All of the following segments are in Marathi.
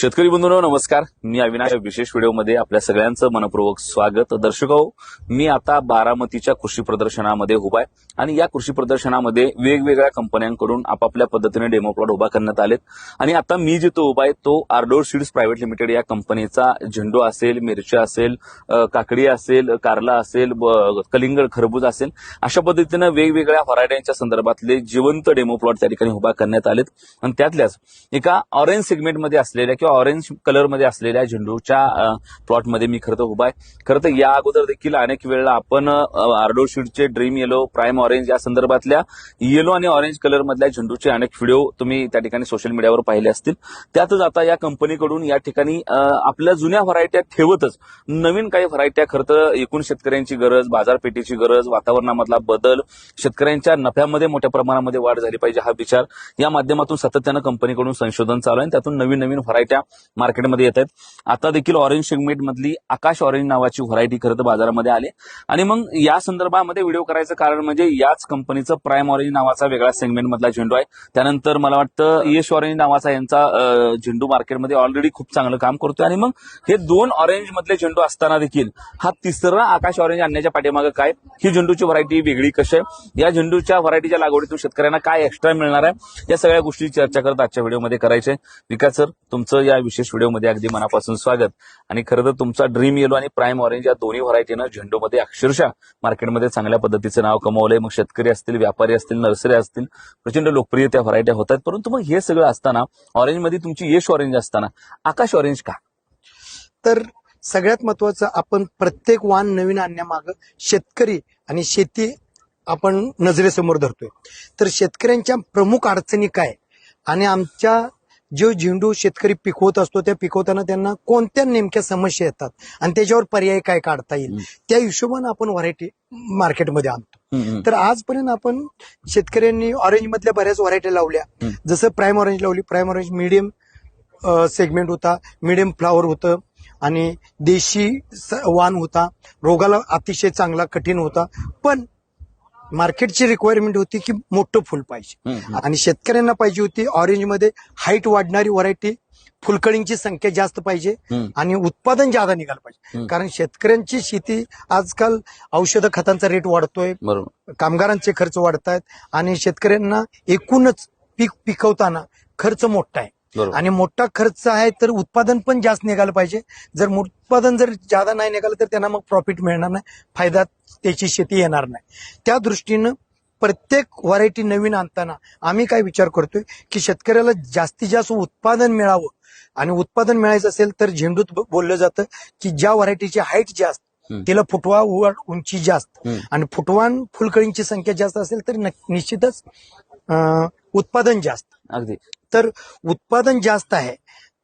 शेतकरी बंधूंनो नमस्कार. मी अविनाश. विशेष व्हिडिओमध्ये आपल्या सगळ्यांचं मनपूर्वक स्वागत. दर्शक हो, मी आता बारामतीच्या कृषी प्रदर्शनामध्ये उभा आहे. आणि या कृषी प्रदर्शनामध्ये वेगवेगळ्या कंपन्यांकडून आपापल्या पद्धतीने डेमो प्लॉट उभा करण्यात आलेत. आणि आता मी जिथं उभा आहे तो आर्डोर सीड्स प्रायव्हेट लिमिटेड या कंपनीचा झेंडू असेल मिरच्या असेल काकडी असेल कारला असेल कलिंगड खरबूज असेल अशा पद्धतीनं वेगवेगळ्या व्हरायट्यांच्या संदर्भातले जिवंत डेमो प्लॉट त्या ठिकाणी उभा करण्यात आलेत. आणि त्यातल्याच एका ऑरेंज सेगमेंटमध्ये असलेल्या किंवा ऑरेंज कलरमध्ये असलेल्या झेंडूच्या प्लॉटमध्ये मी खरं तर उभा आहे. खरं तर या अगोदर देखील अनेक वेळेला आपण आर्डोशीडचे ड्रीम येलो प्राईम ऑरेंज या संदर्भातल्या येलो आणि ऑरेंज कलर मधल्या झेंडूचे अनेक व्हिडिओ तुम्ही त्या ठिकाणी सोशल मीडियावर पाहिले असतील. त्यातच आता या कंपनीकडून या ठिकाणी आपल्या जुन्या व्हरायट्या ठेवतच नवीन काही व्हरायट्या खरं तर एकूण शेतकऱ्यांची गरज बाजारपेठेची गरज वातावरणामधला बदल शेतकऱ्यांच्या नफ्यामध्ये मोठ्या प्रमाणामध्ये वाढ झाली पाहिजे हा विचार या माध्यमातून सातत्यानं कंपनीकडून संशोधन चालू आहे आणि त्यातून नवीन नवीन व्हरायट्या मार्केटमध्ये येत आहेत. आता देखील ऑरेंज सेगमेंट मधली आकाश ऑरेंज नावाची व्हरायटी खरं तर बाजारामध्ये आली. आणि मग या संदर्भामध्ये व्हिडिओ करायचं कारण म्हणजे याच कंपनीचं प्राईम ऑरेंज नावाचा वेगळा सेगमेंट मधला झेंडू आहे. त्यानंतर मला वाटतं यश ऑरेंज नावाचा यांचा झेंडू मार्केटमध्ये ऑलरेडी खूप चांगलं काम करतोय. आणि मग हे दोन ऑरेंज मधले झेंडू असताना देखील हा तिसरा आकाश ऑरेंज आणण्याच्या पाठीमागे काय? ही झेंडूची व्हरायटी वेगळी कशी आहे? या झेंडूच्या व्हरायटीच्या लागवडीतून शेतकऱ्यांना काय एक्स्ट्रा मिळणार आहे? या सगळ्या गोष्टी चर्चा करत आजच्या व्हिडिओमध्ये करायचे. विकास सर तुमचं या विशेष व्हिडिओमध्ये अगदी मनापासून स्वागत. आणि खरं तर तुमचा ड्रीम येलो आणि प्राईम ऑरेंज या दोन्ही व्हरायटीनं झेंडूमध्ये अक्षरशः मार्केटमध्ये चांगल्या पद्धतीचं नाव कमवलंय. मग शेतकरी असतील व्यापारी असतील नर्सरी असतील प्रचंड लोकप्रिय त्या व्हरायट्या होतात. परंतु मग हे सगळं असताना ऑरेंजमध्ये तुमची यश ऑरेंज असताना आकाश ऑरेंज का? तर सगळ्यात महत्वाचं आपण प्रत्येक वाण नवीन आणण्यामागं शेतकरी आणि शेती आपण नजरेसमोर धरतोय. तर शेतकऱ्यांच्या प्रमुख अडचणी काय? आणि आमच्या जो झेंडू शेतकरी पिकवत असतो त्या पिकवताना त्यांना कोणत्या नेमक्या समस्या येतात? आणि त्याच्यावर पर्याय काय काढता येईल. त्या हिशोबानं आपण व्हरायटी मार्केटमध्ये आणतो. तर आजपर्यंत आपण शेतकऱ्यांनी ऑरेंज मधल्या बऱ्याच व्हरायटी लावल्या. जसं प्राईम ऑरेंज लावली. प्राईम ऑरेंज मिडियम सेगमेंट होता. मिडियम फ्लावर होतं. आणि देशी वाण होता. रोगाला अतिशय चांगला कठीण होता. पण मार्केटची रिक्वायरमेंट होती की मोठं फुल पाहिजे. आणि शेतकऱ्यांना पाहिजे होती ऑरेंजमध्ये हाईट वाढणारी व्हरायटी फुलकळींची संख्या जास्त पाहिजे. आणि उत्पादन जादा निघालं पाहिजे. कारण शेतकऱ्यांची शेती आजकाल औषध खतांचा रेट वाढतोय कामगारांचे खर्च वाढत आहेत आणि शेतकऱ्यांना एकूणच पीक पिकवताना खर्च मोठा आहे आणि मोठा खर्च आहे तर उत्पादन पण जास्त निघालं पाहिजे. जर उत्पादन जर जादा नाही निघालं तर त्यांना मग प्रॉफिट मिळणार नाही. फायदा त्याची शेती येणार नाही. त्या दृष्टीनं प्रत्येक व्हरायटी नवीन आणताना आम्ही काय विचार करतोय की शेतकऱ्याला जास्तीत जास्त उत्पादन मिळावं. आणि उत्पादन मिळायचं असेल तर झेंडूत बोललं जातं की ज्या व्हरायटीची हाईट जास्त. तिला फुटवा उंची जास्त. आणि फुटवान फुलकळींची संख्या जास्त असेल तर निश्चितच उत्पादन जास्त. अगदी. तर उत्पादन जास्त आहे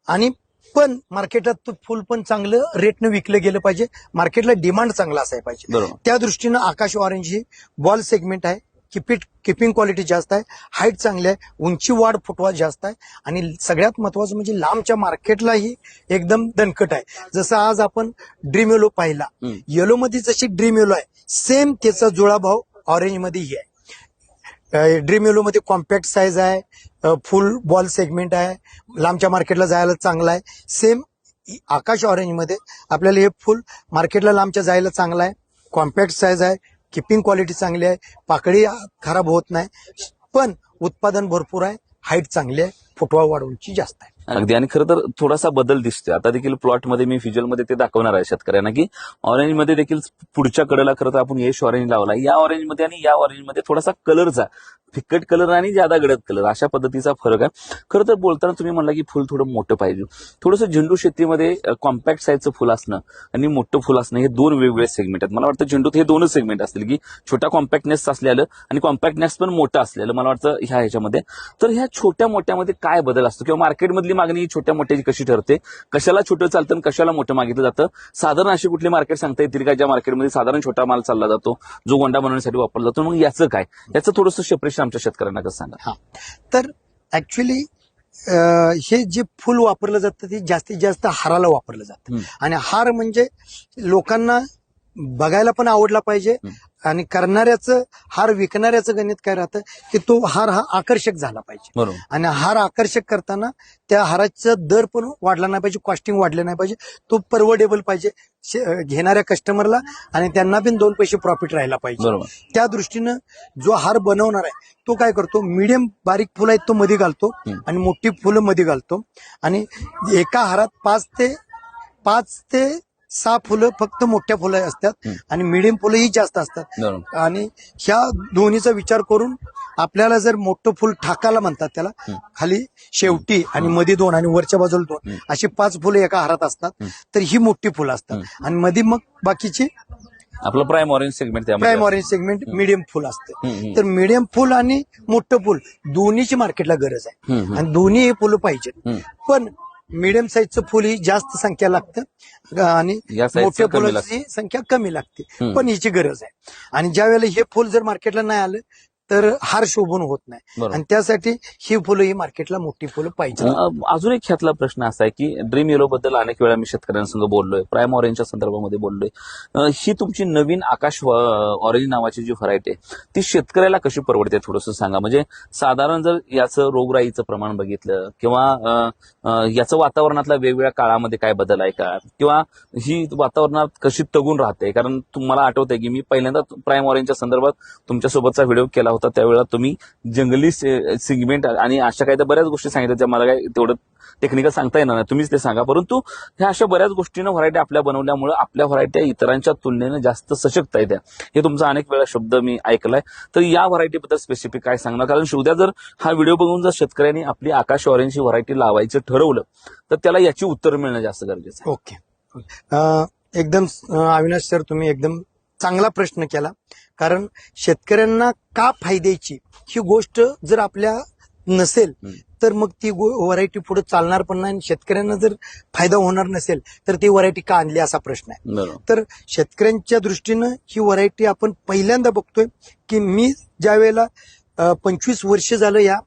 आणि पण मार्केटात तो फुल पण चांगलं रेटनं विकलं गेलं पाहिजे. मार्केटला डिमांड चांगला असायला पाहिजे. त्या दृष्टीनं आकाश ऑरेंज ही बॉल सेगमेंट आहे. किपिट किपिंग क्वालिटी जास्त आहे. हाईट चांगली आहे. उंची वाढ फुटवा जास्त आहे. आणि सगळ्यात महत्वाचं म्हणजे लांबच्या मार्केटलाही एकदम दणकट आहे. जसं आज आपण ड्रीम येलो पाहिला. येलो मध्ये जशी ड्रीम येलो आहे. सेम त्याचा जुळा भाव ऑरेंज मध्येही आहे. ड्रीम येलो मध्ये कॉम्पॅक्ट साईज आहे फुल बॉल सेगमेंट आहे लांबच्या मार्केटला जायला चांगला आहे. सेम आकाश ऑरेंजमध्ये आपल्याला हे फुल मार्केटला लांबच्या जायला चांगला आहे. कॉम्पॅक्ट साईज आहे किपिंग क्वालिटी चांगली आहे पाकळी खराब होत नाही. पण उत्पादन भरपूर आहे हाईट चांगली आहे फुटवा वाढवूनची जास्त आहे. अगदी. आणि खरं तर थोडासा बदल दिसतोय. आता देखील प्लॉटमध्ये मी मध्ये ते दाखवणार आहे शेतकऱ्यांना की ऑरेंजमध्ये देखील पुढच्या कडेला खरं तर आपण यश ऑरेंज लावला या ऑरेंजमध्ये आणि या ऑरेंजमध्ये थोडासा कलरचा फिकट कलर आणि ज्यादा गडद कलर. अशा पद्धतीचा फरक आहे. खरं तर बोलताना तुम्ही म्हणला की फुल थोडं मोठं पाहिजे. थोडंसं झेंडू शेतीमध्ये कॉम्पॅक्ट साईजचं फुल असणं आणि मोठं फुल असणं हे दोन वेगवेगळे सेगमेंट आहेत. मला वाटतं झेंडूत हे दोनच सेगमेंट असतील की छोटा कॉम्पॅक्टनेस असलेलं आणि कॉम्पॅक्टनेस पण मोठं असलेलं मला वाटतं ह्या ह्याच्यामध्ये. तर ह्या छोट्या मोठ्यामध्ये काय बदल असतो? किंवा मार्केटमधली मागणी ही छोट्या मोठ्याची कशी ठरते? कशाला छोटं चालतं आणि कशाला मोठं मागितलं जातं? साधारण अशी कुठली मार्केट सांगता येतील का? ज्या मार्केटमध्ये साधारण छोटा माल चालला जातो जो गोंडा बनवण्यासाठी वापरला जातो? मग याचं काय? याचं थोडंसं सेपरेशन आमच्या शेतकऱ्यांना कसं सांगा हा. तर ऍक्च्युली हे जे फुल वापरलं जातं ते जास्तीत जास्त हाराला वापरलं जातं. आणि हार म्हणजे लोकांना बघायला पण आवडला पाहिजे. आणि करणाऱ्याचं हार विकणाऱ्याचं गणित काय राहतं की तो हार हा आकर्षक झाला पाहिजे. आणि हार आकर्षक करताना त्या हाराचा दर पण वाढला नाही पाहिजे कॉस्टिंग वाढलं नाही पाहिजे. तो परवडेबल पाहिजे घेणाऱ्या कस्टमरला आणि त्यांना पण दोन पैसे प्रॉफिट राहायला पाहिजे. त्या दृष्टीनं जो हार बनवणार आहे तो काय करतो मीडियम बारीक फुलं आहेत तो मध्ये घालतो. आणि मोठी फुलं मध्ये घालतो. आणि एका हारात पाच ते पाच ते सहा फुलं फक्त मोठ्या फुलं असतात. आणि मिडियम फुलं ही जास्त असतात आणि ह्या दोन्हीचा विचार करून आपल्याला जर मोठं फुल ठाकाला म्हणतात त्याला. खाली शेवटी आणि मध्ये दोन आणि वरच्या बाजूला दोन. अशी पाच फुलं एका हारात असतात. तर ही मोठी फुलं असतात आणि मध्ये मग बाकीची आपलं prime orange segment prime orange segment medium फुल असते. तर मिडियम फुल आणि मोठं फुल दोन्हीची मार्केटला गरज आहे. आणि दोन्ही हे फुलं पाहिजेत. पण मिडियम साईजचं फुल ही जास्त संख्या लागतं. आणि या size चं मोठ्या कमी फुलाची संख्या कमी लागते. पण हिची गरज आहे. आणि ज्या वेळेला हे फुल जर मार्केटला नाही आलं तर हार शोभून होत नाही. आणि त्यासाठी ही फुलं ही मार्केटला मोठी फुलं पाहिजे. अजून एक ह्यातला प्रश्न असा आहे की ड्रीम येलो बद्दल अनेक वेळा मी शेतकऱ्यांसंग बोललोय प्राईम ऑरेंजच्या संदर्भामध्ये बोललोय. ही तुमची नवीन आकाश ऑरेंज नावाची जी व्हरायटी आहे ती शेतकऱ्याला कशी परवडते थोडंसं सांगा. म्हणजे साधारण जर याचं रोगराईचं प्रमाण बघितलं किंवा याचं वातावरणातल्या वेगवेगळ्या काळामध्ये काय बदल आहे का? किंवा ही वातावरणात कशी तगून राहते? कारण तुम्हाला आठवतंय की मी पहिल्यांदा प्राईम ऑरेंजच्या संदर्भात तुमच्यासोबतचा व्हिडिओ केला होता त्यावेळेला तुम्ही जंगली सिगमेंट आणि अशा काही तर बऱ्याच गोष्टी सांगितल्या ज्या मला काय तेवढं टेक्निकल सांगता येणार नाही. तुम्हीच ते सांगा. परंतु ह्या अशा बऱ्याच गोष्टीनं व्हरायटी आपल्या बनवल्यामुळे आपल्या व्हरायट्या इतरांच्या तुलनेने जास्त सशक्त आहेत हे तुमचा अनेक वेळा शब्द मी ऐकलाय. तर या व्हरायटीबद्दल स्पेसिफिक काय सांगणार? कारण उद्या जर हा व्हिडिओ बघून जर शेतकऱ्यांनी आपली आकाश ऑरेंजची व्हरायटी लावायचं ठरवलं तर त्याला याची उत्तर मिळणं जास्त गरजेचं ओके. एकदम अविनाश सर तुम्ही एकदम चांगला प्रश्न केला. कारण शेतकऱ्यांना का फायद्याची ही गोष्ट जर आपल्या नसेल. तर मग ती व्हरायटी पुढे चालणार पण नाही आणि शेतकऱ्यांना जर फायदा होणार नसेल तर ती व्हरायटी का आणली असा प्रश्न आहे. तर शेतकऱ्यांच्या दृष्टीनं ही व्हरायटी आपण पहिल्यांदा बघतोय की मी ज्या वेळेला पंचवीस वर्ष झालं या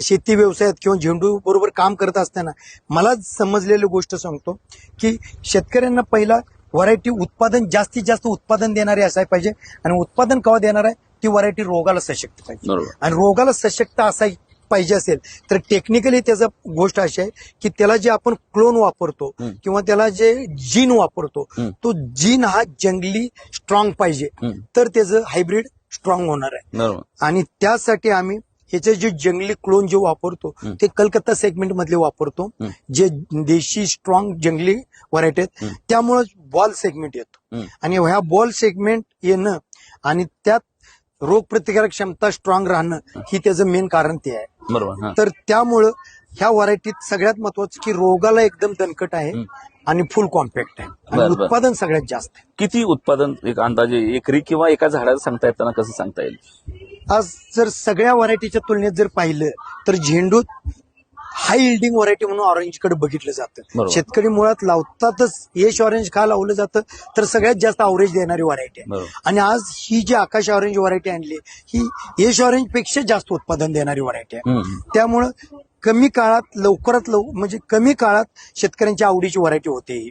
शेती व्यवसायात किंवा झेंडू बरोबर काम करत असताना मला समजलेली गोष्ट सांगतो की शेतकऱ्यांना पहिला व्हरायटी उत्पादन जास्तीत जास्त उत्पादन देणारी असाय पाहिजे. आणि उत्पादन केव्हा देणार आहे? ती व्हरायटी रोगाला सशक्त पाहिजे. आणि रोगाला सशक्त असाय पाहिजे असेल तर टेक्निकली त्याचा गोष्ट अशी आहे की त्याला जे आपण क्लोन वापरतो. किंवा त्याला जे जीन वापरतो. तो जीन हा जंगली स्ट्रॉंग पाहिजे. तर त्याचं हायब्रिड स्ट्रॉंग होणार आहे. आणि त्यासाठी आम्ही ह्याचे जे जंगली क्लोन जे वापरतो. ते कलकत्ता सेगमेंट मधले वापरतो. जे देशी स्ट्रॉंग जंगली व्हरायटी आहेत. त्यामुळे बॉल सेगमेंट येतो. आणि ह्या बॉल सेगमेंट येणं आणि त्यात रोगप्रतिकारक क्षमता स्ट्रॉंग राहणं ही त्याचं मेन कारण ते आहे बरोबर तर त्यामुळं ह्या व्हरायटीत सगळ्यात महत्वाचं की रोगाला एकदम दणकट आहे. आणि फुल कॉम्पॅक्ट आहे आणि. उत्पादन सगळ्यात जास्त आहे किती उत्पादन एक अंदाजे एकरी किंवा एका झाडाचं सांगता येताना कसं सांगता येईल आज जर सगळ्या व्हरायटीच्या तुलनेत जर पाहिलं तर झेंडू हाय इल्डिंग व्हरायटी म्हणून ऑरेंजकडे बघितलं जातं. शेतकरी मुळात लावतातच यश ऑरेंज का लावलं जातं तर सगळ्यात जास्त अवरेज देणारी व्हरायटी आहे आणि आज ही जी आकाश ऑरेंज व्हरायटी आणली ही यश ऑरेंजपेक्षा जास्त उत्पादन देणारी व्हरायटी आहे. त्यामुळं कमी काळात लवकरात लव म्हणजे कमी काळात शेतकऱ्यांच्या आवडीची व्हरायटी होते ही.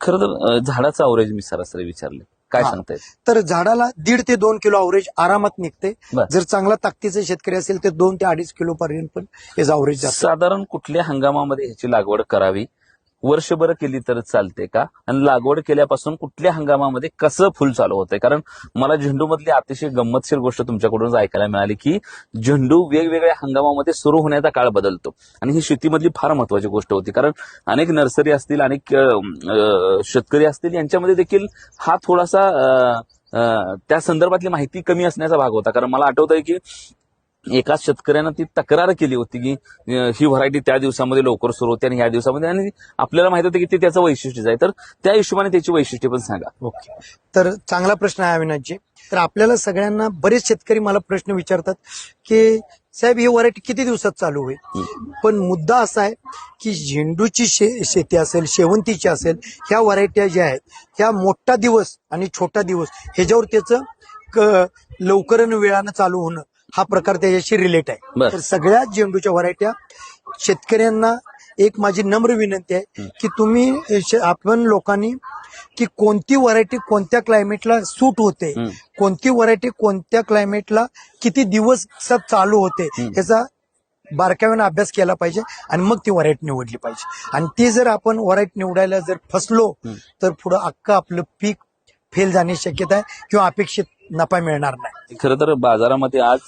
खरं तर झाडाचं अवरेज मी सरासरी विचारले काय हा. सांगता तर झाडाला दीड ते दोन किलो अवरेज आरामात निघते बर. जर चांगला ताकदीचे शेतकरी असेल तर दोन ते अडीच किलो पर्यंत पण याचा अवरेज साधारण कुठल्या हंगामामध्ये ह्याची लागवड करावी वर्षभर केली तर चालते का? आणि लागवड केल्यापासून कुठल्या हंगामामध्ये कसं फुल चालू होतंय? कारण मला झेंडू मधली अतिशय गंमतशीर गोष्ट तुमच्याकडून ऐकायला मिळाली की झेंडू वेगवेगळ्या हंगामामध्ये सुरू होण्याचा काळ बदलतो. आणि ही शेतीमधली फार महत्वाची गोष्ट होती. कारण अनेक नर्सरी असतील अनेक शेतकरी असतील यांच्यामध्ये देखील हा थोडासा त्या संदर्भातली माहिती कमी असण्याचा भाग होता. कारण मला आठवत आहे की एका शेतकऱ्यानं ती तक्रार केली होती की ही व्हरायटी त्या दिवसामध्ये लवकर सुरू होते आणि ह्या दिवसामध्ये आणि आपल्याला माहीत होतं की ते त्याचं वैशिष्ट्य आहे. तर त्या हिशोबाने त्याची वैशिष्ट्य पण सांगा. ओके. तर चांगला प्रश्न आहे अविनाशजी. तर आपल्याला सगळ्यांना बरेच शेतकरी मला प्रश्न विचारतात की साहेब ही व्हरायटी किती दिवसात चालू होईल? पण मुद्दा असा आहे की झेंडूची शे शेती असेल शेवंतीची असेल ह्या व्हरायट्या ज्या आहेत ह्या मोठा दिवस आणि छोटा दिवस ह्याच्यावर त्याचं क- लवकरनं वेळानं चालू होणं. हा प्रकार त्याच्याशी रिलेट आहे. तर सगळ्या झेंडूच्या व्हरायट्या शेतकऱ्यांना एक माझी नम्र विनंती आहे की तुम्ही आपण लोकांनी की कोणती व्हरायटी कोणत्या क्लायमेटला सूट होते. कोणती व्हरायटी कोणत्या क्लायमेटला किती दिवस सब चालू होते. याचा बारकाव्याने अभ्यास केला पाहिजे आणि मग ती व्हरायटी निवडली पाहिजे आणि ती जर आपण व्हरायटी निवडायला जर फसलो. तर पुढं अख्खं आपलं पीक फेल जाण्याची शक्यता आहे किंवा अपेक्षित नफा मिळणार नाही खरं तर बाजारामध्ये आज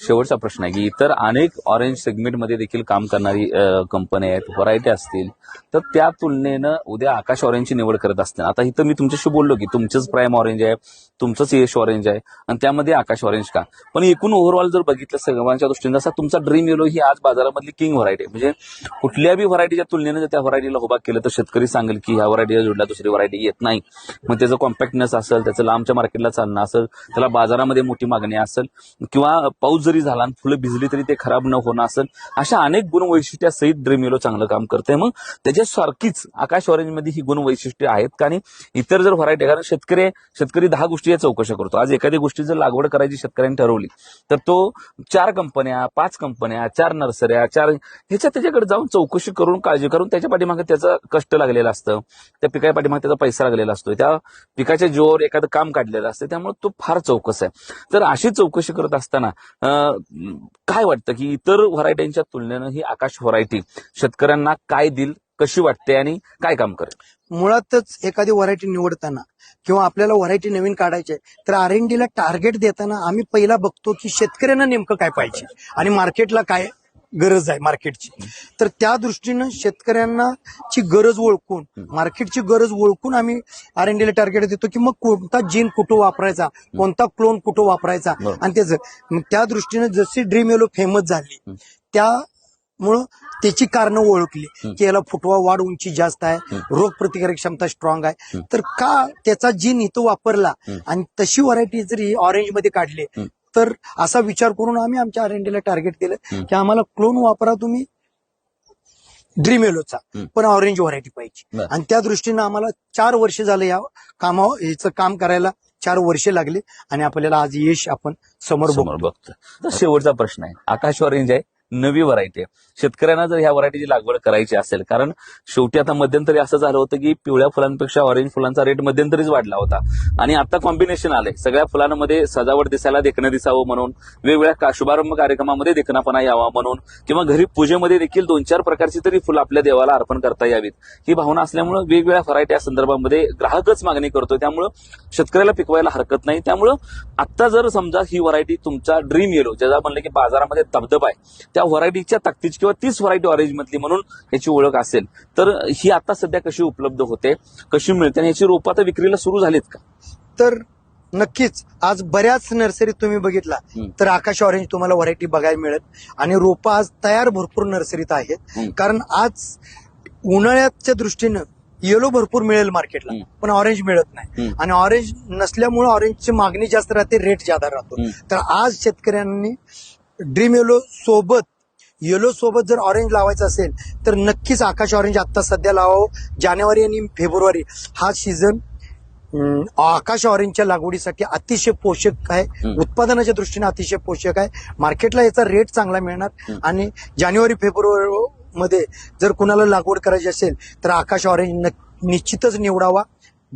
शेवटचा प्रश्न आहे की इतर अनेक ऑरेंज सेगमेंटमध्ये देखील काम करणारी कंपन्या आहेत व्हरायटी असतील तर त्या तुलनेनं उद्या आकाश ऑरेंजची निवड करत असतील. आता इथं मी तुमच्याशी बोललो की तुमचंच प्राईम ऑरेंज आहे तुमचंच यश ऑरेंज आहे आणि त्यामध्ये आकाश ऑरेंज का? पण एकूण ओव्हरऑल जर बघितलं सर्वांच्या दृष्टीने जसा तुमचा ड्रीम येलो ही आज बाजारामधली किंग व्हरायटी आहे. म्हणजे कुठल्या बी व्हरायटीच्या तुलनेने जर त्या व्हरायटीला उभा केलं तर शेतकरी सांगेल की ह्या व्हरायटीला जोडल्या दुसरी व्हरायटी येत नाही. मग त्याचं कॉम्पॅक्टनेस असेल त्याचं लांबच्या मार्केटला चालणं असेल त्याला बाजारामध्ये मोठी मागणी असेल किंवा पाऊस जरी झाला आणि फुलं भिजली तरी ते खराब न होणं असेल अशा अनेक गुणवैशिष्ट्या सहित ड्रीम चांगलं काम करते. मग त्याच्यासारखीच आकाश ऑरेंजमध्ये ही गुणवैशिष्ट्ये आहेत का आणि इतर जर व्हरायटी कारण शेतकरी शेतकरी दहा गोष्टी या चौकशा करतो. आज एखादी गोष्टी जर लागवड करायची शेतकऱ्यांनी ठरवली तर तो चार कंपन्या पाच कंपन्या चार नर्सऱ्या चार ह्याच्या त्याच्याकडे जाऊन चौकशी करून काळजी करून त्याच्या पाठीमागे त्याचं कष्ट लागलेलं असतं. त्या पिकाच्या पाठीमागे त्याचा पैसा लागलेला असतो त्या पिकाच्या जोर एखादं काम काढलेलं असतं त्यामुळे तो फार चौकस आहे. तर अशी चौकशी करत असताना काय वाटतं की इतर व्हरायटींच्या तुलनेनं ही आकाश व्हरायटी शेतकऱ्यांना काय दिल कशी वाटते आणि काय काम करेल? मुळातच एखादी व्हरायटी निवडताना किंवा आपल्याला व्हरायटी नवीन काढायची तर आर एन डीला टार्गेट देताना आम्ही पहिला बघतो की शेतकऱ्यांना नेमकं काय पाहिजे आणि मार्केटला काय गरज आहे मार्केटची तर त्या दृष्टीनं शेतकऱ्यांना ची गरज ओळखून मार्केटची गरज ओळखून आम्ही आर एन डीला टार्गेट देतो की मग कोणता जीन कुठं वापरायचा कोणता क्लोन कुठं वापरायचा. आणि त्याचं त्या दृष्टीनं जशी ड्रीम येलो फेमस झाली हं. त्यामुळं त्याची कारणं ओळखली. की याला फुटवा वाढ उंची जास्त आहे. रोग प्रतिकारक क्षमता स्ट्रॉंग आहे. तर का त्याचा जीन इथं वापरला. आणि तशी व्हरायटी जर ऑरेंजमध्ये काढली. तर असा विचार करून आम्ही आमच्या आर टार्गेट केलं. की आम्हाला क्लोन वापरा तुम्ही. ड्रीम येलोचा हं. पण ऑरेंज व्हरायटी पाहिजे. आणि त्या दृष्टीनं आम्हाला चार वर्ष झालं या कामा याचं काम करायला चार वर्षे लागली आणि आपल्याला आज यश आपण समोर बघतो शेवटचा प्रश्न आहे. आकाश ऑरेंज आहे. नवी व्हरायटी आहे शेतकऱ्यांना जर ह्या व्हरायटीची लागवड करायची असेल कारण शेवटी आता मध्यंतरी असं झालं होतं की पिवळ्या फुलांपेक्षा ऑरेंज फुलांचा रेट मध्यंतरीच वाढला होता. आणि आता कॉम्बिनेशन आलंय. सगळ्या फुलांमध्ये सजावट दिसायला देखणं दिसावं म्हणून वेगवेगळ्या शुभारंभ कार्यक्रमामध्ये देखणापणा यावा म्हणून किंवा घरी पूजेमध्ये देखील दोन चार प्रकारची तरी फुलं आपल्या देवाला अर्पण करता यावीत. ही भावना असल्यामुळे वेगवेगळ्या व्हरायटी या संदर्भामध्ये ग्राहकच मागणी करतो त्यामुळं शेतकऱ्याला पिकवायला हरकत नाही. त्यामुळं आता जर समजा ही व्हरायटी तुमचा ड्रीम येलो ज्याला म्हणलं की बाजारामध्ये धबधबा आहे त्या व्हरायटीच्या ताकदीची किंवा तीच व्हरायटी ऑरेंज मधली म्हणून याची ओळख असेल तर ही आता सध्या कशी उपलब्ध होते कशी मिळते आणि याची रोपं आता विक्रीला सुरू झालीत का तर नक्कीच आज बऱ्याच नर्सरीत तुम्ही बघितला. तर आकाश ऑरेंज तुम्हाला व्हरायटी बघायला मिळत आणि रोपं आज तयार भरपूर नर्सरीत आहेत. कारण आज उन्हाळ्याच्या दृष्टीनं येलो भरपूर मिळेल मार्केटला. पण ऑरेंज मिळत नाही. आणि ऑरेंज नसल्यामुळे ऑरेंजची मागणी जास्त राहते रेट जादा राहतो. तर आज शेतकऱ्यांनी ड्रीम येलो सोबत येलो सोबत जर ऑरेंज लावायचं असेल तर नक्कीच आकाश ऑरेंज आता सध्या लावावं. जानेवारी आणि फेब्रुवारी हा सीझन आकाश ऑरेंजच्या लागवडीसाठी अतिशय पोषक आहे. उत्पादनाच्या दृष्टीने अतिशय पोषक आहे. मार्केटला याचा रेट चांगला मिळणार. आणि जानेवारी फेब्रुवारी मध्ये जर कुणाला लागवड करायची असेल तर आकाश ऑरेंज न- निश्चितच निवडावा.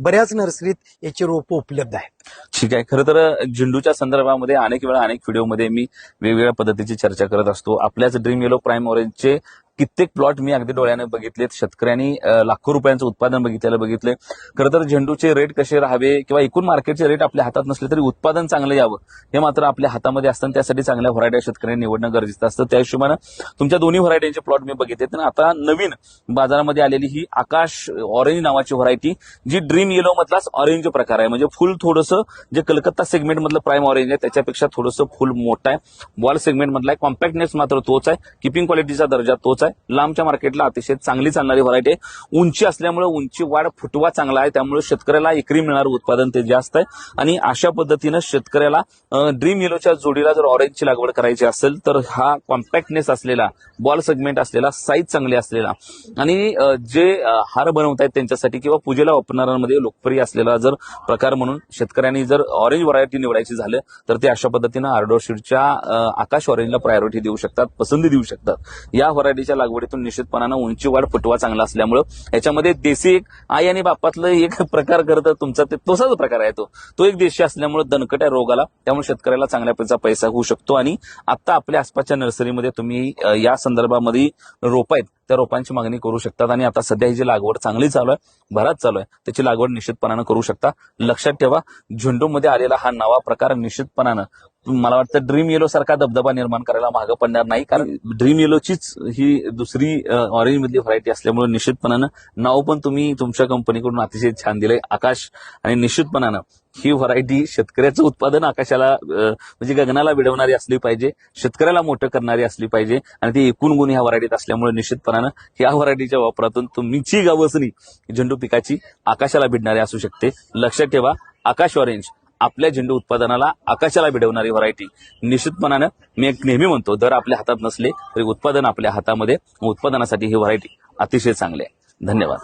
बऱ्याच नर्सरीत याची रोपं उपलब्ध आहेत. ठीक आहे. खरं तर झेंडूच्या संदर्भामध्ये अनेक वेळा अनेक व्हिडिओमध्ये मी वेगवेगळ्या पद्धतीची चर्चा करत असतो. आपल्याच ड्रीम येलो प्राईम ऑरेंजचे कित्येक प्लॉट मी अगदी डोळ्याने बघितलेत. शेतकऱ्यांनी लाखो रुपयांचं उत्पादन बघितलेलं बघितलंय. खरं तर झेंडूचे रेट कसे राहावे किंवा एकूण मार्केटचे रेट आपल्या हातात नसले तरी उत्पादन चांगलं यावं हे मात्र आपल्या हातामध्ये असतं आणि त्यासाठी चांगल्या व्हरायट्या शेतकऱ्यांनी निवडणं गरजेचं असतं. त्या हिशोबानं तुमच्या दोन्ही व्हरायटीचे प्लॉट मी बघितले आणि आता नवीन बाजारामध्ये आलेली ही आकाश ऑरेंज नावाची व्हरायटी जी ड्रीम येलो मधलाच ऑरेंज प्रकार आहे. म्हणजे फुल थोडंसं जे कलकत्ता सेगमेंट मधलं प्राईम ऑरेंज आहे त्याच्यापेक्षा थोडंसं फुल मोठं आहे. बॉल सेगमेंट मधला कॉम्पॅक्टनेस मात्र तोच आहे. किपिंग क्वालिटीचा दर्जा तोच आहे. लांबच्या मार्केटला अतिशय चांगली चालणारी व्हरायटी आहे. उंची असल्यामुळे उंची वाढ फुटवा चांगला आहे. त्यामुळे शेतकऱ्याला एकरी मिळणारं उत्पादन ते जास्त आहे. आणि अशा पद्धतीनं शेतकऱ्याला ड्रीम येलोच्या जोडीला जर ऑरेंजची लागवड करायची असेल तर हा कॉम्पॅक्टनेस असलेला बॉल सेगमेंट असलेला साईज चांगली असलेला आणि जे हार बनवत आहेत त्यांच्यासाठी किंवा पूजेला वापरणाऱ्यांमध्ये लोकप्रिय असलेला जर प्रकार म्हणून शेतकऱ्यांनी जर ऑरेंज व्हरायटी निवडायची झालं तर ते अशा पद्धतीनं आर्डोशीडच्या आकाश ऑरेंजला प्रायोरिटी देऊ शकतात पसंती देऊ शकतात. या व्हरायटीच्या व्हरायटीच्या लागवडीतून निश्चितपणानं उंची वाढ फुटवा चांगला असल्यामुळं याच्यामध्ये देशी एक आई आणि बापातलं एक प्रकार करत तुमचा ते तसाच प्रकार आहे तो. तो एक देशी असल्यामुळे दणकट आहे रोगाला त्यामुळे शेतकऱ्याला चांगल्या पैसा पैसा होऊ शकतो आणि आता आपल्या आसपासच्या नर्सरीमध्ये तुम्ही या संदर्भामध्ये रोप आहेत. त्या रोपांची मागणी करू शकतात आणि आता सध्या ही जी लागवड चांगली चालू आहे भरात चालू आहे त्याची लागवड निश्चितपणानं करू शकता. लक्षात ठेवा झेंडूमध्ये आलेला हा नवा प्रकार निश्चितपणानं मला वाटतं ड्रीम येलो सारखा दबदबा निर्माण करायला मागं पडणार नाही कारण ड्रीम येलोचीच ही दुसरी ऑरेंज मधली व्हरायटी असल्यामुळे निश्चितपणानं नाव पण तुम्ही तुमच्या कंपनीकडून अतिशय छान दिलंय. आकाश आणि निश्चितपणानं ही व्हरायटी शेतकऱ्याचं उत्पादन आकाशाला म्हणजे गगनाला विडवणारी असली पाहिजे शेतकऱ्याला मोठं करणारी असली पाहिजे आणि ती एकूण गुण ह्या व्हरायटीत असल्यामुळे निश्चितपणानं या व्हरायटीच्या वापरातून तुमची गवसणी झेंडू पिकाची आकाशाला भिडणारी असू शकते. लक्षात ठेवा आकाश ऑरेंज आपल्या झेंडू उत्पादनाला आकाशाला भिडवणारी व्हरायटी निश्चितपणानं मी एक नेहमी म्हणतो दर आपल्या हातात नसले तरी उत्पादन आपल्या हातामध्ये उत्पादनासाठी ही व्हरायटी अतिशय चांगली आहे. धन्यवाद.